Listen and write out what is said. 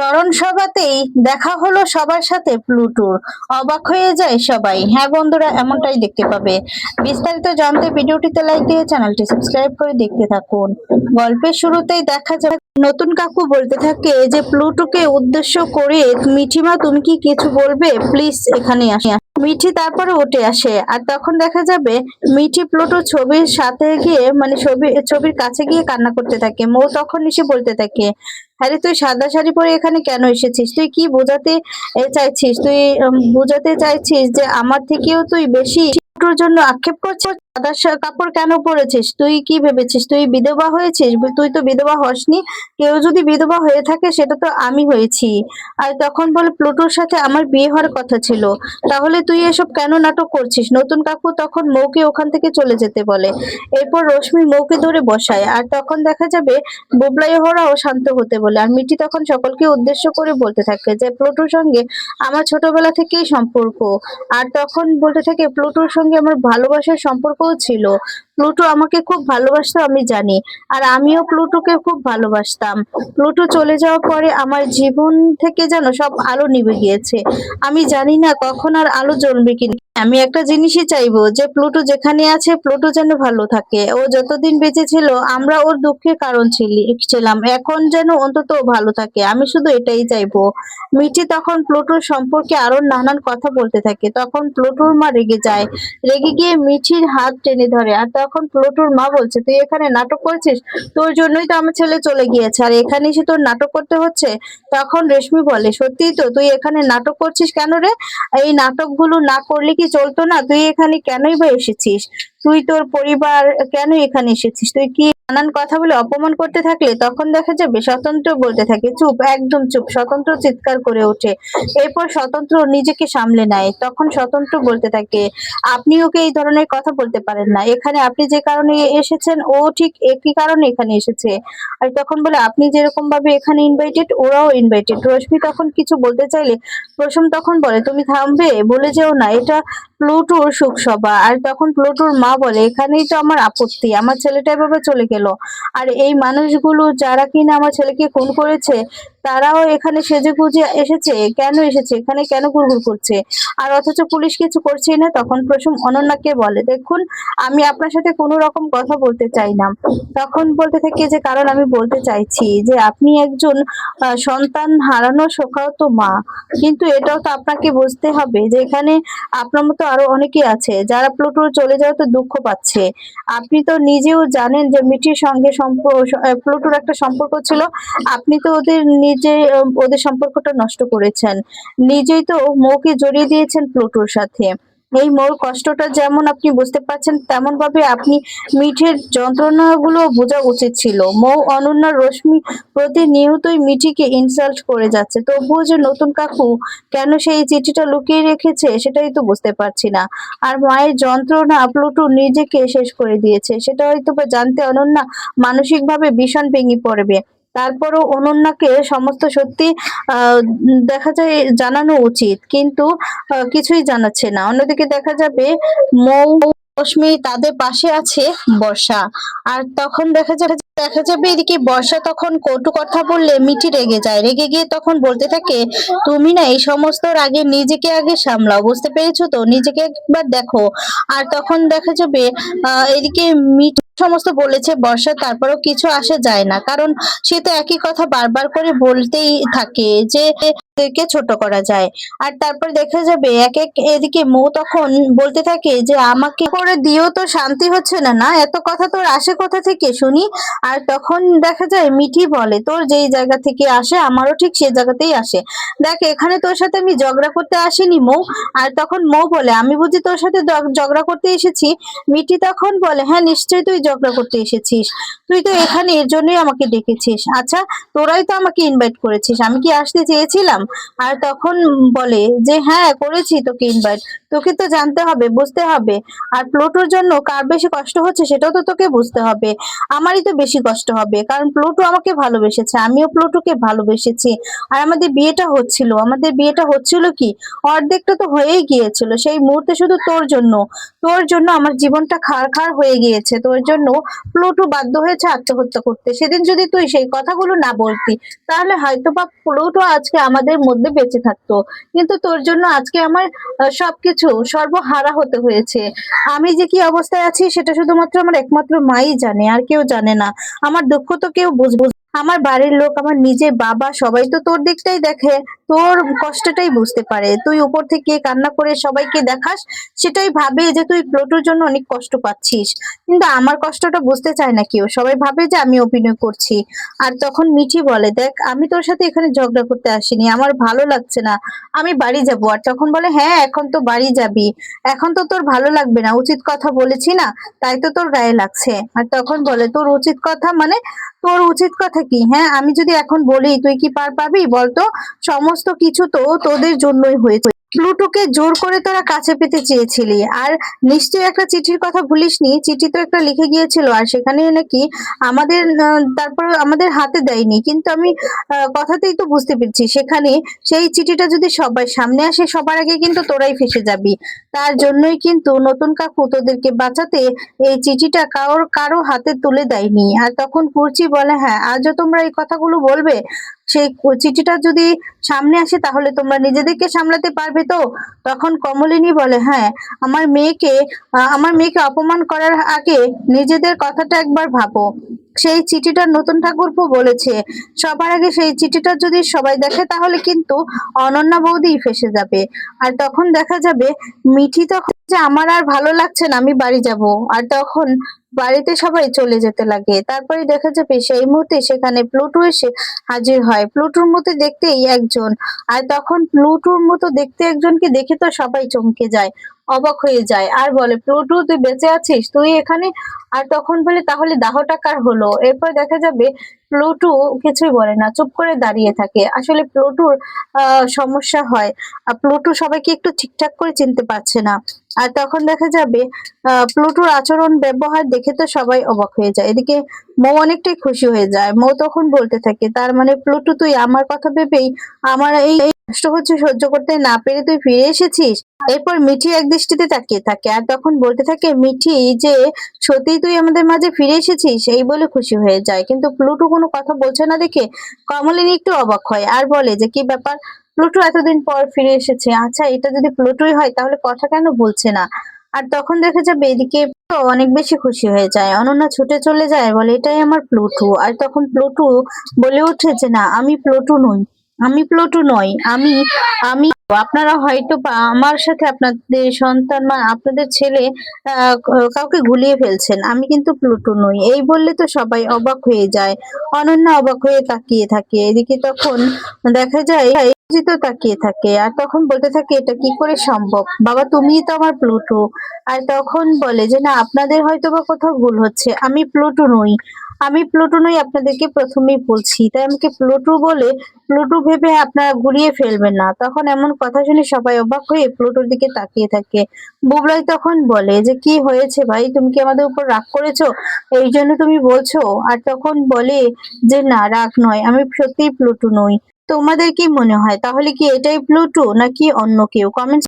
স্মরণ সভাতেই দেখা হলো সবার সাথে প্লুটোর অবাক হয়ে যায় সবাই। হ্যাঁ বন্ধুরা, এমনটাই দেখতে পাবে। বিস্তারিত জানতে ভিডিওটিতে লাইক দিয়ে চ্যানেলটি সাবস্ক্রাইব করে দেখতে থাকুন। গল্পের শুরুতেই দেখা যায় নতুন কাকু বলতে থাকে যে প্লুটোকে উদ্দেশ্য করে, মিঠিমা তুমি কি কিছু বলবে? প্লিজ এখানে আসে। মিঠি তারপরে উঠে আসে। আর তখন দেখা যাবে মিঠি প্লুটো ছবির সাথে গিয়ে মানে ছবি, ছবির কাছে গিয়ে কান্না করতে থাকে। মৌ তখন এসে বলতে থাকে, আরে তুই সাদা শাড়ি পরে এখানে কেন এসেছিস? তুই কি বোঝাতে চাইছিস? তুই বোঝাতে চাইছিস যে আমার থেকেও তুই বেশি প্লুটোর জন্য আক্ষেপ করছিস? সাদা কাপড় কেন পরেছিস? তুই কি ভেবেছিস? তুই বিধবা হয়েছিস? তুই তো বিধবা হসনি। কেউ যদি বিধবা হয়ে থাকে, সেটা তো আমি হয়েছি। আর তখন বলে, প্লুটোর সাথে আমার বিয়ে হওয়ার কথা ছিল। তাহলে তুই এসব কেন নাটক করছিস? নতুন কাকু তখন মৌকে ওখান থেকে চলে যেতে বলে। এরপর রশ্মি মৌকে ধরে বসায়। আর তখন দেখা যাবে, বুবলাই হরাও শান্ত হতে বলে। আর মিটি তখন সকলকে উদ্দেশ্য করে বলতে থাকে যে, প্লুটোর সঙ্গে আমার ছোটবেলা থেকেই সম্পর্ক। আর তখন বলতে থাকে, প্লুটোর সঙ্গে আমার ভালোবাসার সম্পর্কও ছিল। প্লুটো আমাকে খুব ভালোবাসত, আমি জানি। আর আমিও প্লুটোকে খুব ভালোবাসতাম। প্লুটো চলে যাওয়ার পরে আমার জীবন থেকে যেন সব আলো নিভে গিয়েছে। আমি জানি না কখন আর আলো জ্বলবে কিনা আমি একটা জিনিসই চাইব যে প্লুটো যেখানে আছে, প্লুটো যেন ভালো থাকে। ও যতদিন বেঁচে ছিল, আমরা ওর দুঃখের কারণ ছিলি ছিলাম। এখন যেন অন্তত ভালো থাকে। আমি শুধু এটাই চাইব। মিঠি তখন প্লুটোর সম্পর্কে আরও নানান কথা বলতে থাকে। তখন প্লুটোর মা রেগে যায়। রেগে গিয়ে মিঠির হাত টেনে ধরে। আর তখন প্লুটোর মা বলছে, তুই এখানে নাটক করছিস? তোর জন্যই তো আমার ছেলে চলে গিয়েছে। আর এখানে এসে তোর নাটক করতে হচ্ছে? তখন রেশমি বলে, সত্যিই তো, তুই এখানে নাটক করছিস কেন রে? এই নাটকগুলো না করলে কি চলতো না, তুই এখানে কেনই বা এসেছিস? তুই তোর পরিবার কেন এখানে এসেছিস? তুই কি নানান কথা বলে অপমান করতে থাকলে তখন দেখা যাবে স্বতন্ত্র বলতে থাকে। চুপ, একদম চুপ, স্বতন্ত্র চিৎকার করে ওঠে। এরপর স্বতন্ত্র নিজেকে সামলে নেয়। তখন স্বতন্ত্র বলতে থাকে, আপনি ওকে এই ধরনের কথা বলতে পারেন না। এখানে আপনি যে কারণে এসেছেন, ও ঠিক একই কারণে এখানে এসেছে। আর তখন বলে, আপনি যেরকম ভাবে এখানে ইনভাইটেড ওরাও ইনভাইটেড রশ্মি তখন কিছু বলতে চাইলে প্রসম তখন বলে, তুমি থামবে? বলে যেও না। এটা প্লুটোর সুখ সভা। আর তখন প্লুটোর মা বলে, এখানেই তো আমার আপত্তি। আমার ছেলেটা এভাবে চলে গেল। আর এই মানুষগুলো যারা কিনা আমার ছেলেকে খুন করেছে, তারাও এখানে সেজে গুজে এসেছে। কেন এসেছে? এখানে কেন গুড়গুড় করছে? আর অথচ পুলিশ কিছু করছেই না। তখন প্রসম অনন্যাকে বলে, দেখুন, আমি আপনার সাথে কোনো রকম কথা বলতে চাই না। তখন বলতে থাকে যে, কারণ আমি বলতে চাইছি যে, আপনি একজন সন্তান হারানো শোকাহত মা। কিন্তু এটাও তো আপনাকে বুঝতে হবে যে, এখানে আপনার মতো আরও অনেকে আছে। যারা প্লুটো চলে যাওয়াতে দুঃখ পাচ্ছে। আপনি তো নিজেও জানেন যে মিঠির সঙ্গে প্লুটোর একটা সম্পর্ক ছিল। আপনি তো ওদের নিজে ওদের সম্পর্কটা নষ্ট করেছেন। নিজেই তো মৌকে জড়িয়ে দিয়েছেন প্লুটোর সাথে। এই মোর কষ্টটা যেমন আপনি বুঝতে পারছেন তেমন ভাবে আপনি মিঠের যন্ত্রণাগুলো বোঝা উচিত ছিল। মৌ অনন্যা রশ্মি প্রতিনিয়তই মিঠিকে ইনসাল্ট করে যাচ্ছে। তবুও যে নতুন কাকু কেন সেই চিঠিটা লুকিয়ে রেখেছে সেটাই তো বুঝতে পারছি না। আর মায়ের যন্ত্রণা প্লুটু নিজেকে শেষ করে দিয়েছে। সেটা হয়তো বা জানতে অনন্যা মানসিকভাবে ভীষণ ভেঙে পড়বে। তারপরও অনন্যাকে সমস্ত সত্যি দেখা যায় জানানো উচিত। কিন্তু কিছুই জানাচ্ছে না। অন্যদিকে দেখা যাবে মৌ রশ্মি তাদের পাশে আছে বর্ষা। আর তখন দেখা যাবে দেখা যাবে এদিকে বর্ষা তখন কটু কথা বললে মিঠি রেগে যায়। রেগে গিয়ে তখন বলতে থাকে, তুমি না এই সমস্তর আগে নিজেকে আগে সামলাও, বুঝতে পেরেছ তো? নিজেকে একবার দেখো। আর তখন দেখা যাবে এদিকে মিঠি সমস্ত বলেছে, বর্ষা, তারপরেও কিছু আসে যায় না। কারণ সে তো একই কথা বারবার করে বলতেই থাকে যে কে ছোট করা যায়। আর তারপর দেখা যাবে এক এক এদিকে মৌ তখন বলতে থাকে যে, আমাকে করে দিও তো শান্তি হচ্ছে না না? এত কথা তোর আসে কোথা থেকে শুনি? আর তখন দেখা যায় মিঠি বলে, তোর যেই জায়গা থেকে আসে, আমারও ঠিক সেই জায়গাতেই আসে। দেখ, এখানে তোর সাথে আমি ঝগড়া করতে আসিনি মৌ। আর তখন মৌ বলে, আমি বুঝি তোর সাথে ঝগড়া করতে এসেছি? মিঠি তখন বলে হ্যাঁ নিশ্চয়ই তুই ঝগড়া করতে এসেছিস। তুই তো এখানে এর জন্যই আমাকে ডেকেছিস। আচ্ছা তোরাই তো আমাকে ইনভাইট করেছিস। আমি কি আসতে চেয়েছিলাম? আর তখন বলে যে হ্যাঁ করেছি তোকে ইনভাইট তোকে তো জানতে হবে, বুঝতে হবে। আর প্লুটোর জন্য কার বেশি কষ্ট হচ্ছে সেটাও তো তোকে বুঝতে হবে। আমারই তো বেশি কষ্ট হবে, কারণ প্লুটো আমাকে ভালোবেসেছে, আমিও প্লুটোকে ভালোবেসেছি। আর আমাদের বিয়েটা হচ্ছিল, আমাদের বিয়েটা হচ্ছিল কি? অর্ধেকটা তো হয়েই গিয়েছিল, সেই মুহূর্তে শুধু তোর জন্য। তোর জন্য আমার জীবনটা খার হয়ে গিয়েছে, তোর জন্য প্লুটো বাধ্য হয়েছে আত্মহত্যা করতে। সেদিন যদি তুই সেই কথাগুলো না বলতি, তাহলে হয়তো বা প্লুটো আজকে আমাদের মধ্যে বেঁচে থাকতো। কিন্তু তোর জন্য আজকে আমার সবকিছু সর্বহারা হতে হয়েছে। আমি যে কি অবস্থায় আছি সেটা শুধুমাত্র আমার একমাত্র মাই জানে, আর কেউ জানে না। আমার দুঃখ তো কেউ বুঝব আমার বাড়ির লোক, আমার নিজের বাবা, সবাই তো তোর দিকটাই দেখে। তোর কষ্টটাই বুঝতে পারে। তুই উপর থেকে কান্না করে সবাইকে দেখাস, সেটাই ভাবে যে তুই প্লুটোর জন্য অনেক কষ্ট পাচ্ছিস। কিন্তু আমার কষ্টটা বুঝতে চায় না কেউ। সবাই ভাবে যে আমি অভিনয় করছি। আর তখন মিঠি বলে, দেখ, আমি তোর সাথে এখানে ঝগড়া করতে আসিনি। আমার ভালো লাগছে না। আমি বাড়ি যাব। আর তখন বলে হ্যাঁ এখন তো বাড়ি যাবি। এখন তো তোর ভালো লাগবে না। উচিত কথা বলেছি না, তাই তো তোর গায়ে লাগছে। আর তখন বলে, তোর উচিত কথা মানে তোর উচিত কথা কি? হ্যাঁ আমি যদি এখন বলি, তুই কি পার পাবি? বলতো, সমস্ত কিছু তো তোদের জন্যই হয়েছে। প্লুটোকে জোর করে তোরা কাছে পেতে চেয়েছিলি। আর নিশ্চয়ই একটা চিঠির কথা ভুলিসনি, চিঠি তো একটা লিখে গিয়েছিল, আর সেখানে নাকি আমাদের তারপর আমাদের হাতে দেয়নি। কিন্তু আমি কথাতেই তো বুঝতে পেরেছি, সেখানে সেই চিঠিটা যদি সবাই সামনে আসে, সবার আগে কিন্তু তোরাই ফেসে যাবি। তার জন্যই কিন্তু নতুন কাকু তোদেরকে বাঁচাতে এই চিঠিটা কারোর, কারও হাতে তুলে দেয়নি। আর তখন কুর্চি বলে হ্যাঁ আজও তোমরা এই কথাগুলো বলবে? সেই চিঠিটা যদি সামনে আসে তাহলে তোমরা নিজেদেরকে সামলাতে পারবে তো? তখন কমলিনী বলে হ্যাঁ আমার মেয়েকে আমার মেয়েকে অপমান করার আগে নিজেদের কথাটা একবার ভাবো। সেই চিঠিটা নতুন ঠাকুরপো বলেছে। সবার আগে সেই চিঠিটা যদি সবাই দেখে তাহলে কিন্তু অনন্যা বৌদি ফেসে যাবে। আর তখন দেখা যাবে মিঠি তখন যে, আমার আর ভালো লাগছে না, আমি বাড়ি যাব। আর তখন বাড়িতে সবাই চলে যেতে লাগে। তারপরে দেখা যাবে সেই মুহূর্তে সেখানে প্লুটো এসে হাজির হয়। প্লুটোর মতো দেখতেই একজন। আর তখন প্লুটোর মতো দেখতে একজনকে দেখে তো সবাই চমকে যায়। অবাক হয়ে যায়। আর বলে প্লুটো তুই বেঁচে আছিস? তুই এখানে? আর তখন বলে, তাহলে দাহটা কার হলো? এরপর দেখা যাবে প্লুটো কিছুই বলে না, চুপ করে দাঁড়িয়ে থাকে। আসলে প্লুটোর সমস্যা হয়। প্লুটো সবাইকে একটু ঠিকঠাক করে চিনতে পারছে না। আর তখন দেখা যাবে প্লুটোর আচরণ, ব্যবহার দেখে তো সবাই অবাক হয়ে যায়। এদিকে মৌ অনেকটাই খুশি হয়ে যায়। মৌ তখন বলতে থাকে, তার মানে প্লুটো তুই আমার কথা ভেবেই আমার এই কষ্ট হচ্ছে সহ্য করতে না পেরে তুই ফিরে এসেছিস? এরপর মিঠি এক দৃষ্টিতে তাকিয়ে থাকে আর তখন বলতে থাকে, মিঠি, যে সত্যি তুই আমাদের মাঝে ফিরে এসেছিস, এই বলে খুশি হয়ে যায়। কিন্তু প্লুটো কোনো কথা বলছে না দেখে কমলিনী একটু অবাক হয় আর বলে যে, কি ব্যাপার? প্লুটো এতদিন পর ফিরে এসেছে। আচ্ছা এটা যদি প্লুটোই হয়, তাহলে কথা কেন বলছে না? আর তখন দেখা যাবে এদিকে অনেক বেশি খুশি হয়ে যায়। অনন্যা ছুটে চলে যায়, বলে, এটাই আমার প্লুটো। আর তখন প্লুটো বলে যে, না, আমি প্লুটো নই। আমি প্লুটো নই, আমি আমি, আপনারা হয়তো বা আমার সাথে আপনাদের সন্তান বা আপনাদের ছেলে কাউকে গুলিয়ে ফেলছেন, আমি কিন্তু প্লুটো নই। এই বললে তো সবাই অবাক হয়ে যায়। অনন্যা অবাক হয়ে তাকিয়ে থাকে। এদিকে তখন দেখা যায়, অজিত তাকিয়ে থাকে আর তখন বলতে থাকে, এটা কি করে সম্ভব? বাবা তুমিই তো আমার প্লুটো। আর তখন বলে যে, না, আপনাদের হয়তো বা কোথাও ভুল হচ্ছে। আমি প্লুটো নই। আমি প্লুটো নই আপনাদেরকে প্রথমেই বলছি। তাই আমাকে প্লুটো বলে প্লুটো ভেবে আপনারা ঘুরিয়ে ফেলবেন না। তখন এমন কথা শুনে সবাই অবাক হয়ে প্লুটোর দিকে তাকিয়ে থাকে। বুবলাই তখন বলে যে, কি হয়েছে ভাই? তুমি কি আমাদের উপর রাগ করেছ? এই জন্য তুমি বলছো? আর তখন বলে যে, না, রাগ নয়। আমি সত্যিই প্লুটো নই। তোমাদের কি মনে হয়? তাহলে কি এটাই প্লুটো নাকি অন্য কেউ? কমেন্ট